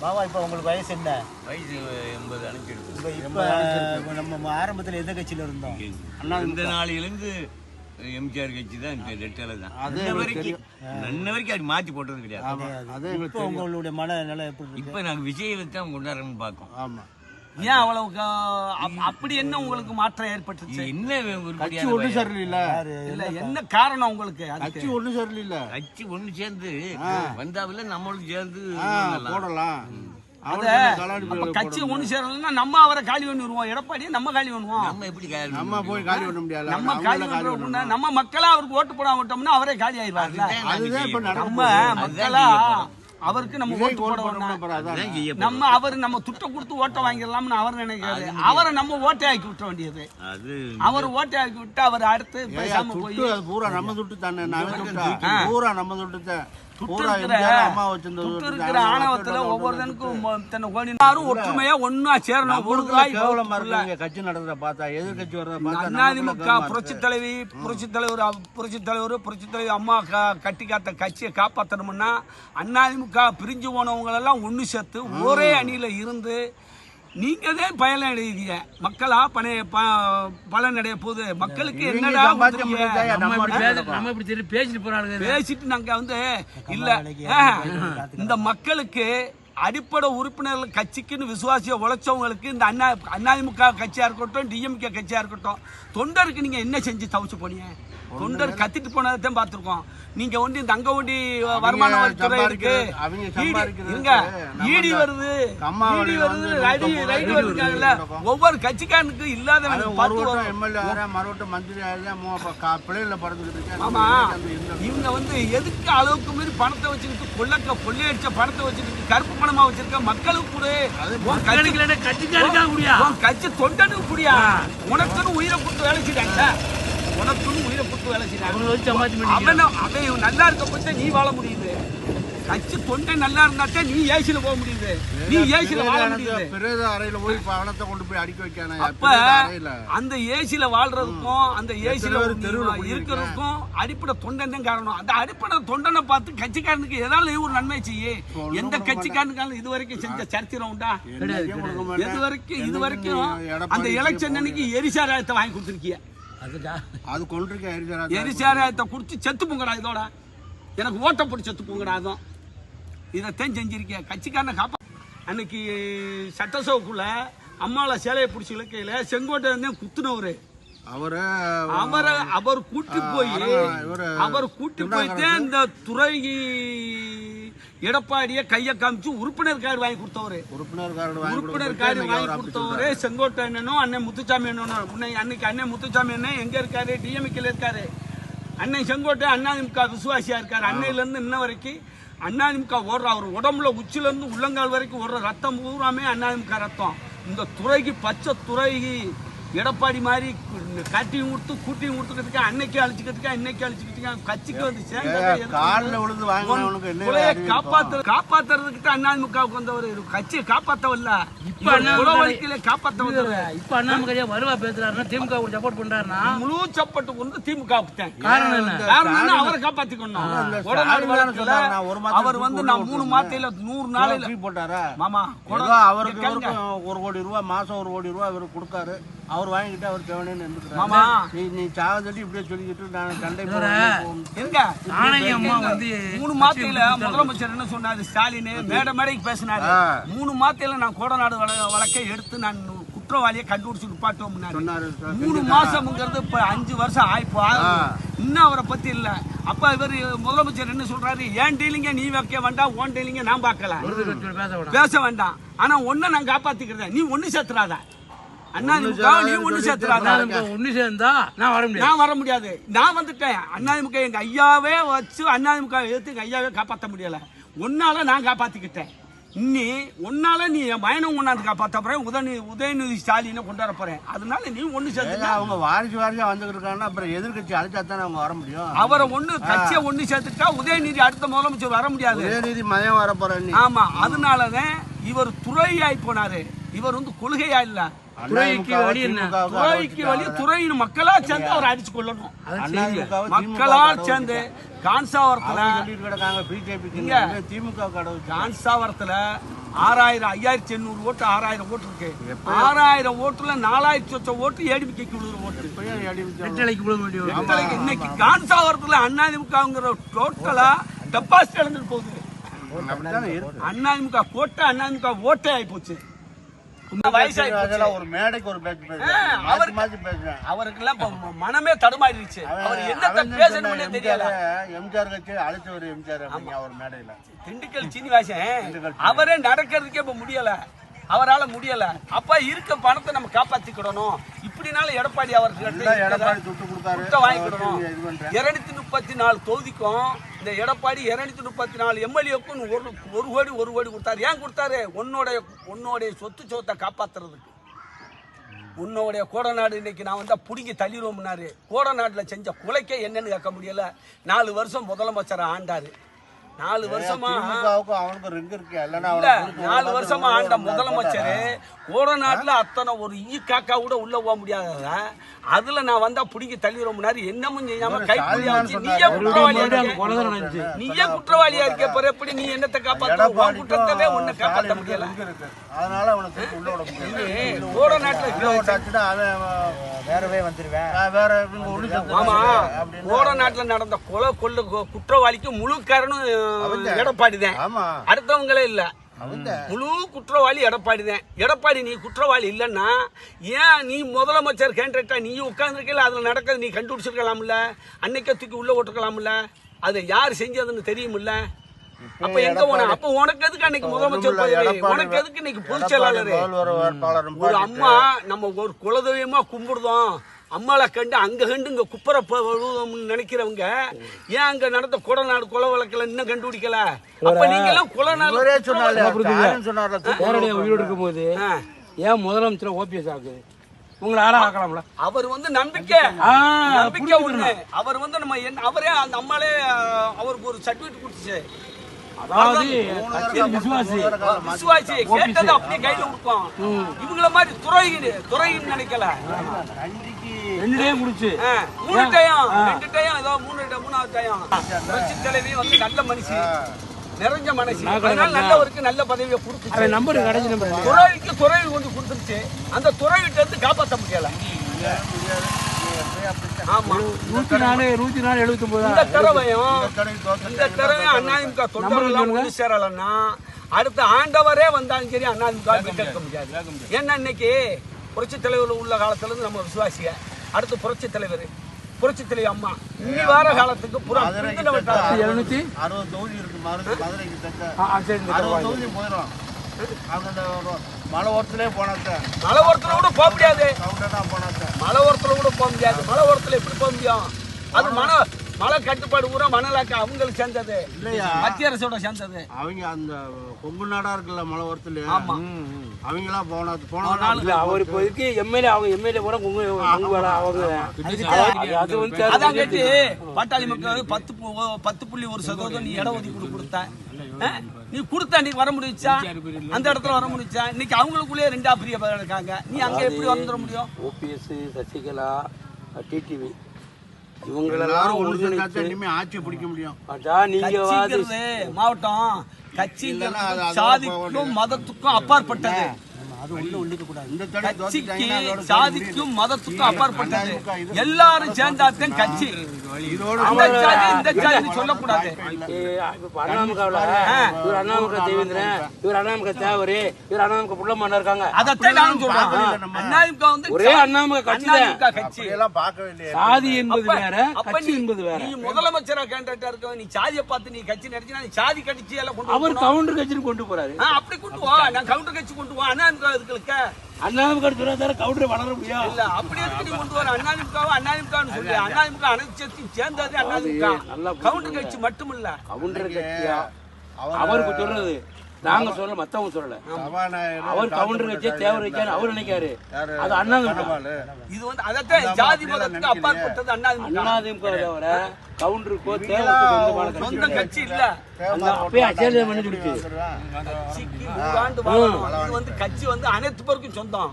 பாபா இப்போ உங்களுக்கு வயசு என்ன? வயசு எண்பது அனுப்பிடுது இப்போ இப்போ நம்ம ஆரம்பத்தில் எந்த கட்சியில் இருந்தோம்? இந்த நாளிலிருந்து எம்ஜிஆர் கட்சி தான் இந்த ரெட்டலை தான். இன்ன வரைக்கும் இன்ன வரைக்கும் அது மாற்றி போட்டது கிடையாது. இப்போ உங்களுடைய மனநிலை எப்படி இருக்கு? இப்போ நாங்கள் விஜயை தான் கொண்டாடுறோம்னு பார்க்கோம். ஆமா. ஏன் அவ்வளவு க- அப்- அப்படி என்ன உங்களுக்கு மாற்றம் ஏற்பட்டுச்சு? என்ன கட்சி ஒண்ணு? சரியில்லை. இல்ல என்ன காரணம் உங்களுக்கு கட்சி ஒண்ணு சரியில்லை. கட்சி ஒண்ணு சேர்ந்து வந்தாவில நம்மளும் சேர்ந்து. போடலாம். கட்சி ஒண்ணு சேரலன்னா நம்ம அவரை காலி பண்ணிடுவோம் எடப்பாடியை நம்ம காலி பண்ணுவோம். நம்ம எப்படி நம்ம போய் காலி பண்ண முடியாது நம்ம காலி பண்றோம்னா நம்ம மக்களா அவருக்கு ஓட்டு போடாம விட்டோம்னா அவரே காலி நடக்க நம்ம மக்களா அவருக்கு நம்ம ஓட்டு போட வேண்டாம் நம்ம அவர் நம்ம துட்டை கொடுத்து ஓட்ட வாங்கிடலாம்னு அவர் நினைக்கிறாரு. அவரை நம்ம ஓட்டை ஆக்கி விட்ட வேண்டியது. அது அவர் ஓட்டை ஆக்கி விட்டு அவர் அடுத்து பேசாம போய் துட்டு அது பூரா நம்ம துட்டு தானே பூரா நம்ம துட்டு தான். இருக்கிற. ஆணவத்துல ஒவ்வொருத்தனுக்கும் கோடி எல்லாரும் ஒற்றுமையா ஒன்னா சேரணும். ஒரு கட்சி நடக்கிறத பார்த்தா எதிர்கட்சி அதிமுக புரட்சி தலைவி புரட்சி தலைவர் புரட்சி தலைவர் புரட்சி தலைவி அம்மா கட்டி காத்த கட்சியை காப்பாற்றணும்னா அதிமுக பிரிஞ்சு போனவங்க எல்லாம் ஒன்று சேர்த்து ஒரே அணியில இருந்து நீங்க தான் பயன் அடையுதீங்க மக்களா பணைய ப- பலன் அடைய போகுது மக்களுக்கு என்னடா நம்ம இப்படி திருப்பி பேசிட்டு போறாங்க பேசிட்டு நாங்க வந்து இல்ல. இந்த மக்களுக்கு அடிப்படை உறுப்பினர்கள் கட்சிக்குன்னு விசுவாசிய உழைச்சவங்களுக்கு இந்த அண்ணா அதிமுக கட்சியா இருக்கட்டும் டிஎம்கே கட்சியா இருக்கட்டும் தொண்டருக்கு நீங்க என்ன செஞ்சு தவிச்சு போனீங்க? தொண்டர் கத்திட்டு போனதான் பார்த்திருக்கோம். நீங்க ஒண்டி இந்த அங்க ஒண்டி வருமான வரித்துறை இருக்கு. அவங்க ஈடி- வருது. ஈடி வருது. வந்து ரைடு ரைடு இருக்கும். ஒவ்வொரு கட்சிக்காரனுக்கு இல்லாத அது ஒரு பத்து வட்டம் வரும். எம்எல்ஏ ஆறா மறு வட்டம் மந்திரி பிள்ளைகள இருக்கேன். ஆமா. இவங்க வந்து எதுக்கு அளவுக்கு மீறி பணத்தை வச்சுக்கிட்டு கொள்ளக்க கொள்ளையடிச்ச பணத்தை வச்சுக்கிட்டு கருப்பு பணமா வச்சிருக்க மக்களுக்கு கூட. உன் கட்சி தொண்டனுக்கு புரியா உனக்குன்னு உயிரை கொடுத்து வேலை செய்றாங்க உனக்குன்னு உயிரை கொடுத்து வேலை பண்ணிக்கலாம். அவன் அவன் நல்லா இருக்க போது நீ வாழ முடியுது. கட்சி தொண்டை நல்லா இருந்தாத்தான் நீ ஏசில போக முடியுது. நீ ஏசில வாழ முடியுது. பிரேத அறையில போய் பணத்தை கொண்டு போய் அடிக்க வைக்கானே அப்ப அறையில. அந்த ஏசில வாழ்றதுக்கும் அந்த போய் இருக்கிறதுக்கும் அடிப்படை தொண்டன் தான் காரணம். அந்த அடிப்படை தொண்டனை பார்த்து கட்சிக்காரனுக்கு ஏதாவது ஒரு நன்மை செய்ய? எந்த கட்சிக்காரனுக்காலும் இது வரைக்கும் செஞ்ச சரித்திரம் உண்டா. எது வரைக்கும் இது வரைக்கும் அந்த எலெக்ஷன் அன்னைக்கு எரிசாராயத்தை வாங்கி கொடுத்துருக்கிய. அது கொண்டிருக்க எரிசாராயத்தை குடிச்சு செத்து போங்கடா இதோட. எனக்கு ஓட்ட போட்டு செத்து போங்கடா அதுவும் இதைத்தான் செஞ்சிருக்கிய? கட்சிக்காரனை காப்பா அன்னைக்கு சட்டசபைக்குள்ள அம்மாவை சேலையை பிடிச்சி இலக்கையில செங்கோட்டை இருந்தேன் குத்துனவரு. அவரு அவரை அவர் கூட்டி போய் அவர் கூட்டி போயிட்டு இந்த துறை எடப்பாடிய கைய காமிச்சு உறுப்பினர் கார்டு வாங்கி கொடுத்தவரு. உறுப்பினர் கார்டு உறுப்பினர் கார்டு வாங்கி கொடுத்தவரு செங்கோட்டை அண்ணனும் அண்ணன் முத்துசாமி அண்ணனும். அன்னைக்கு அண்ணன் முத்துசாமி அண்ணன் எங்க இருக்காரு? டிஎம்கேல இருக்காரு. அண்ணன் செங்கோட்டை அண்ணாதிமுக விசுவாசியா இருக்காரு. அன்னையில இருந்து இன்ன வரைக்கும் அண்ணாதிமுக ஓடுற அவர் உடம்புல உச்சில இருந்து உள்ளங்கால் வரைக்கும் ஓடுற ரத்தம் பூராமே அண்ணாதிமுக ரத்தம். இந்த துறைக்கு பச்சை துறைக்கு எடப்பாடி மாதிரி கட்டியும் கொடுத்து கூட்டியும் கொடுத்துக்கிட்டு அன்னைக்கு அழிச்சுக்கிட்டு இன்னைக்கு அழிச்சுக்கிட்டு கட்சிக்கு வந்து? காலில் விழுந்து வாங்கினவனுக்கு? காப்பாத்து காப்பாத்துறதுக்கு தான் அதிமுகவுக்கு வந்தவர். கட்சியை காப்பாத்தவல்ல. இப்ப அண்ணா உளவழிக்கையில காப்பாத்த வந்தவர் இப்ப அண்ணாமலையா வருவா பேசுறாருன்னா திமுக சப்போர்ட் பண்றாருன்னா? முழு சப்பட்டு கொண்டு திமுக விட்டேன் காரணம் என்ன? காரணம் என்ன? அவரை காப்பாத்திக்கணும். தானே அவர் வந்து நான் மூணு. மாத்தையில நூறு நாளையில போட்டாரா? மாமா அவருக்கு ஒரு கோடி ரூபா மாசம் ஒரு கோடி ரூபா இவருக்கு கொடுக்காரு. அவர் வாங்கிட்டு அவர் தேவனேன்னு இருந்துக்கிறாரு. நீ நீ சாவதட்டி இப்படியே சொல்லிக்கிட்டு நான் சண்டை ஆணைய அம்மா வந்து மூணு மாத்தையில முதலமைச்சர் என்ன சொன்னாரு? ஸ்டாலின் மேடை மேடைக்கு பேசினாரு. மூணு மாத்தையில நான் கோடநாடு வழ- வழக்கை எடுத்து நான் குற்றவாளியை கண்டுபிடிச்சு நிப்பாட்டுவோம் சொன்னாரு மூணு மாசம்ங்கிறது இப்ப அஞ்சு வருஷம் ஆயிப்போ இன்னும் அவரை பத்தி இல்ல. அப்ப இவர் முதலமைச்சர் என்ன சொல்றாரு? ஏன் டீலிங்க நீ வைக்க வேண்டாம் ஓன் டீலிங்க நான் பார்க்கல. பேச வேண்டாம். ஆனா ஒன்ன நான் காப்பாத்திக்கிறேன். நீ ஒண்ணு சேர்த்துறாத. அண்ணா திமுக நீ ஒண்ணு சேர்த்துறாத. ஒண்ணு சேர்ந்தா நான் வர முடியாது. நான் வர முடியாது. நான் வந்துட்டேன். அண்ணாதிமுக எங்க ஐயாவே வச்சு அண்ணாதிமுக எடுத்து எங்க ஐயாவே காப்பாத்த முடியல. உன்னால நான் காப்பாத்திக்கிட்டேன். இன்னி உன்னால நீ என் மயனம் கொண்டாந்து காப்பாத்த போறேன். உதயநிதி உதயநிதி ஸ்டாலினை கொண்டு வர போறேன். அதனால நீ ஒண்ணு சேர்த்து அவங்க வாரிசு வாரிசா இருக்காங்கன்னா அப்புறம் எதிர்கட்சி அழைச்சா தானே அவங்க வர முடியும்? அவரை ஒண்ணு கட்சியை ஒண்ணு சேர்த்துட்டா உதயநிதி அடுத்த முதலமைச்சர் வர முடியாது. உதயநிதி மயம் வர போறேன் ஆமா அதனாலதான் இவர் துறையாய் போனாரு. இவர் வந்து கொள்கையா இல்ல. துறைக்கு வழி என்ன? துறைக்கு வழி துறையின் மக்களா சேர்ந்து அவர் அடிச்சு கொள்ளணும் அதிமுக மக்களா சேர்ந்து கான்சாவரத்துல. திமுக கான்சாவரத்துல ஆறாயிரம் ஐயாயிரத்தி எண்ணூறு ஓட்டு ஆறாயிரம் ஓட்டு இருக்கு. ஆறாயிரம் ஓட்டுல நாலாயிரத்தி சொச்ச ஓட்டு ஏடிபிக்கு ஓட்டு. இன்னைக்கு கான்சாவரத்துல அதிமுகங்கிற டோட்டலா டெபாசிட் இழந்துட்டு போகுது. அதிமுக கோட்டை அதிமுக ஓட்டே ஆகி போச்சு. ஒரு மேடைக்கு ஒரு பேச்சு பேசுறேன். அவர் மாத்தி மாத்தி பேசுறேன். அவருக்கெல்லாம் இப்ப ம- மனமே தடுமாறிடுச்சு. அவர் என்னத்த பேசணும்னே தெரியல. எம்ஜிஆர் கட்சி அழைச்சு ஒரு எம்ஜிஆர் அவர் மேடையில. திண்டுக்கல் சீனிவாசன் அவரே நடக்கிறதுக்கே இப்ப முடியல. அவரால முடியல. அப்ப இருக்க பணத்தை நம்ம காப்பாத்திக்கிடணும். இப்படினாலும் எடப்பாடி எல்லாம் அவர்கிட்ட வாங்கிக்கிடணும். இருநூத்தி முப்பத்தி நாலு தொகுதிக்கும் இந்த எடப்பாடி இரநூத்தி முப்பத்தி நாலு எம்எல்ஏக்கும் ஒரு ஒரு கோடி ஒரு கோடி கொடுத்தாரு. ஏன் கொடுத்தாரு? உன்னோடைய உன்னோடைய சொத்து சொத்தை காப்பாத்துறதுக்கு. உன்னோடைய கோடநாடு இன்னைக்கு நான் வந்தா பிடிங்கி தள்ளிடுவோம்னாரு. கோடநாட்டில் செஞ்ச குலைக்கே என்னன்னு கேட்க முடியல. நாலு வருஷம் முதலமைச்சர் ஆண்டாரு. நாலு வருஷமா நாலு வருஷமா ஆண்ட முதலமைச்சர் கோடநாட்டுல அத்தனை ஒரு ஈ காக்கா கூட உள்ள போக முடியாதத அதுல நான் வந்தா புடிங்கி தள்ளிடுவோம்னாரு என்னமும் செய்யாம கை வச்சு நீயே குற்றவாளியா நீயே குற்றவாளியா இருக்க பிறகு எப்படி நீ என்னத்தை காப்பாத்த? உன் குற்றத்தவே உன்னை காப்பாத்த முடியல. அதனால முடியாது கோடநாட்டுல கோடநாட்டுல நடந்த கொலை கொள்ளு குற்றவாளிக்கு முழு காரணம் எடப்பாடி தான் ஆமா. அடுத்தவங்களே இல்ல. முழு குற்றவாளி எடப்பாடி தான் எடப்பாடி நீ குற்றவாளி இல்லைன்னா ஏன் நீ முதலமைச்சர் கேண்டிடேட்டா நீ உட்கார்ந்துருக்கல அதுல நடக்கிறது நீ கண்டுபிடிச்சிருக்கலாம்ல? அன்னைக்கே தூக்கி உள்ள ஓட்டுக்கலாம்ல அது யார் செஞ்சதுன்னு தெரியுமில்ல? அப்ப எங்க போன அப்ப உனக்கு எதுக்கு அன்னைக்கு முதலமைச்சர் பதவி? உனக்கு எதுக்கு இன்னைக்கு பொதுச் செயலாளர் ஒரு அம்மா நம்ம ஒரு குலதெய்வமா கும்பிடுதோம். அம்மாளை கண்டு அங்க கண்டு இங்க குப்பரை விழுவோம்னு நினைக்கிறவங்க ஏன் அங்க நடந்த குடநாடு கொலை வழக்கில் இன்னும் கண்டுபிடிக்கல? அப்ப நீங்க எல்லாம் குலநாடு ஸ்டாலின் சொன்னார்ல உயிரோடு இருக்கும்போது. ஏன் முதலமைச்சர் ஓபிஎஸ் ஆகுது உங்களை ஆளா ஆக்கலாம்ல? அவர் வந்து நம்பிக்கை. நம்பிக்கை. ஒண்ணு. அவர் வந்து நம்ம அவரே அந்த அம்மாலே அவருக்கு ஒரு சர்டிபிகேட் கொடுத்துச்சு. அதாவது கட்சியின் விசுவாசி. விசுவாசி கேட்டதை அப்படியே கையில கொடுப்போம் இவங்கள மாதிரி துறையின் துறையின் நினைக்கல. ரெண்டு மூணு டயம் ரெண்டு டயம் ஏதோ மூணு டயம் மூணாவது டயம் புரட்சி தலைவி வந்து நல்ல மனுஷி. நிறைஞ்ச அதனால நல்லவருக்கு நல்ல பதவியை கொடுத்துச்சு. நம்பர். துறைக்கு துறை கொண்டு கொடுத்துருச்சு. அந்த துறை விட்டு இருந்து காப்பாற்ற முடியல. நூத்தி நாலு நூத்தி நாலு எழுபத்தி ஒன்பதா இந்த தடவையும் இந்த தடவையும் அண்ணாதிமுக தொண்டர்கள் ஒன்று சேரலன்னா அடுத்த ஆண்டவரே வந்தாலும் சரி அண்ணாதிமுக மீட்டெடுக்க முடியாது. ஏன்னா இன்னைக்கு புரட்சி தலைவர் உள்ள காலத்துல இருந்து நம்ம விசுவாசிய அடுத்து புரட்சி தலைவர் புரட்சி தலைவர் அம்மா. இனி வார காலத்துக்கு புறா. எழுநூத்தி அறுபது தொகுதி இருக்கு மதுரை மதுரைக்கு தக்க ஆ, ஆ, சரி இந்த அறுபது தொகுதி போயிடும். அவங்க மலை ஓரத்துலேயே போனாத்த மலை ஓரத்துல கூட போக முடியாது. கவுண்டனா போனாத்த மலை ஓரத்துல கூட போக முடியாது. மலை ஓரத்துல எப்படி போக முடியும்? அது மன மலை கட்டுப்பாடு பூரா மணலாக்க அவங்களுக்கு சேர்ந்தது. இல்லையா? மத்திய அரசோட சேர்ந்தது. அவங்க அந்த கொங்கு நாடா இருக்குல்ல மலை ஓரத்துல ஆமா அவங்களாம் போனா போனா இல்ல அவர் இப்போதைக்கு எம்எல்ஏ அவங்க எம்எல்ஏ உங்க உங்க வேலை அவங்க. அது- அது வந்து அதான் கேட்டு பாட்டாளி மக்கள் பத்து பத்து புள்ளி ஒரு சதவீதம் நீ இட ஒதுக்கீடு கொடுத்த ஆ? நீ கொடுத்த நீ வர முடிச்சா அந்த இடத்துல வர முடிச்சா இன்னைக்கு அவங்களுக்குள்ளேயே ரெண்டா பிரிய பேர் இருக்காங்க. நீ அங்க எப்படி வந்துட முடியும்? ஓபிஎஸ் சசிகலா டிடிவி இவங்களெல்லாம் இனிமே ஆட்சியை பிடிக்க முடியும். பார்த்தா நீங்க மாவட்டம் கட்சிங்கிறது சாதிக்கும் மதத்துக்கும் அப்பாற்பட்டது. அது உள்ள உள்ளிக்க கூடாது. இந்த தடவை கட்சிக்கு தோத்துட்டாங்கன்னா அதோட சாதிக்கும் மதத்துக்கும் அப்பாற்பட்டது எல்லாரும் சேர்ந்தாத்தான் கட்சி. இதோட அந்த ஜாதி இந்த ஜாதி சொல்லக்கூடாது. இப்ப அண்ணாமுகாவில் இவர் அண்ணாமுக தேவேந்திரன் இவர் அண்ணாமுக தேவரு இவர் அண்ணாமுக புள்ளமான இருக்காங்க. அதத்தான் நானும் சொல்றேன். அண்ணாதிமுக வந்து ஒரே அண்ணாமுக கட்சி கட்சி. எல்லாம் பார்க்கவே இல்லையே. சாதி என்பது வேற கட்சி என்பது வேற. நீ முதலமைச்சரா கேண்டா இருக்க நீ சாதியை பார்த்து நீ கட்சி நடத்தினா நீ சாதி கட்சி எல்லாம் கொண்டு அவர். கவுண்டர் கட்சின்னு கொண்டு போறாரு. அப்படி கொண்டு வா. நான் கவுண்டர் கட்சி கொண்டு வா. அண்ணாதிமுக இதுக்கு அண்ணாமுக துறாதார கவுண்டர் வளர முடியும்? இல்ல அப்படி எதுக்கு நீ கொண்டு வர? அண்ணாதிமுகவை அண்ணாதிமுகன்னு சொல்லி. அண்ணாதிமுக அனைத்து சேர்த்து சேர்ந்தது அண்ணாதிமுக. கவுண்டர் கட்சி மட்டும் இல்ல கவுண்டர் கட்சியா? அவர் அவருக்கு சொல்றது. நாங்க சொல்ல மத்தவங்க சொல்லல. அவர் கவுண்டர் கட்சியை தேவர் வைக்காரு அவர் நினைக்காரு? அது அண்ணாதிமுக. தனபாலு. இது வந்து அதத்தான் ஜாதி மதத்துக்கு அப்பாற்பட்டது அண்ணாதிமுக. அண்ணாதிமுக தவிர கவுண்டருக்கோ தேவருக்கோ சொந்த கட்சி இல்ல. அந்த அப்பயே அச்சேரியம் பண்ணி கொடுத்து கட்சி வந்து அனைத்து பேருக்கும் சொந்தம்.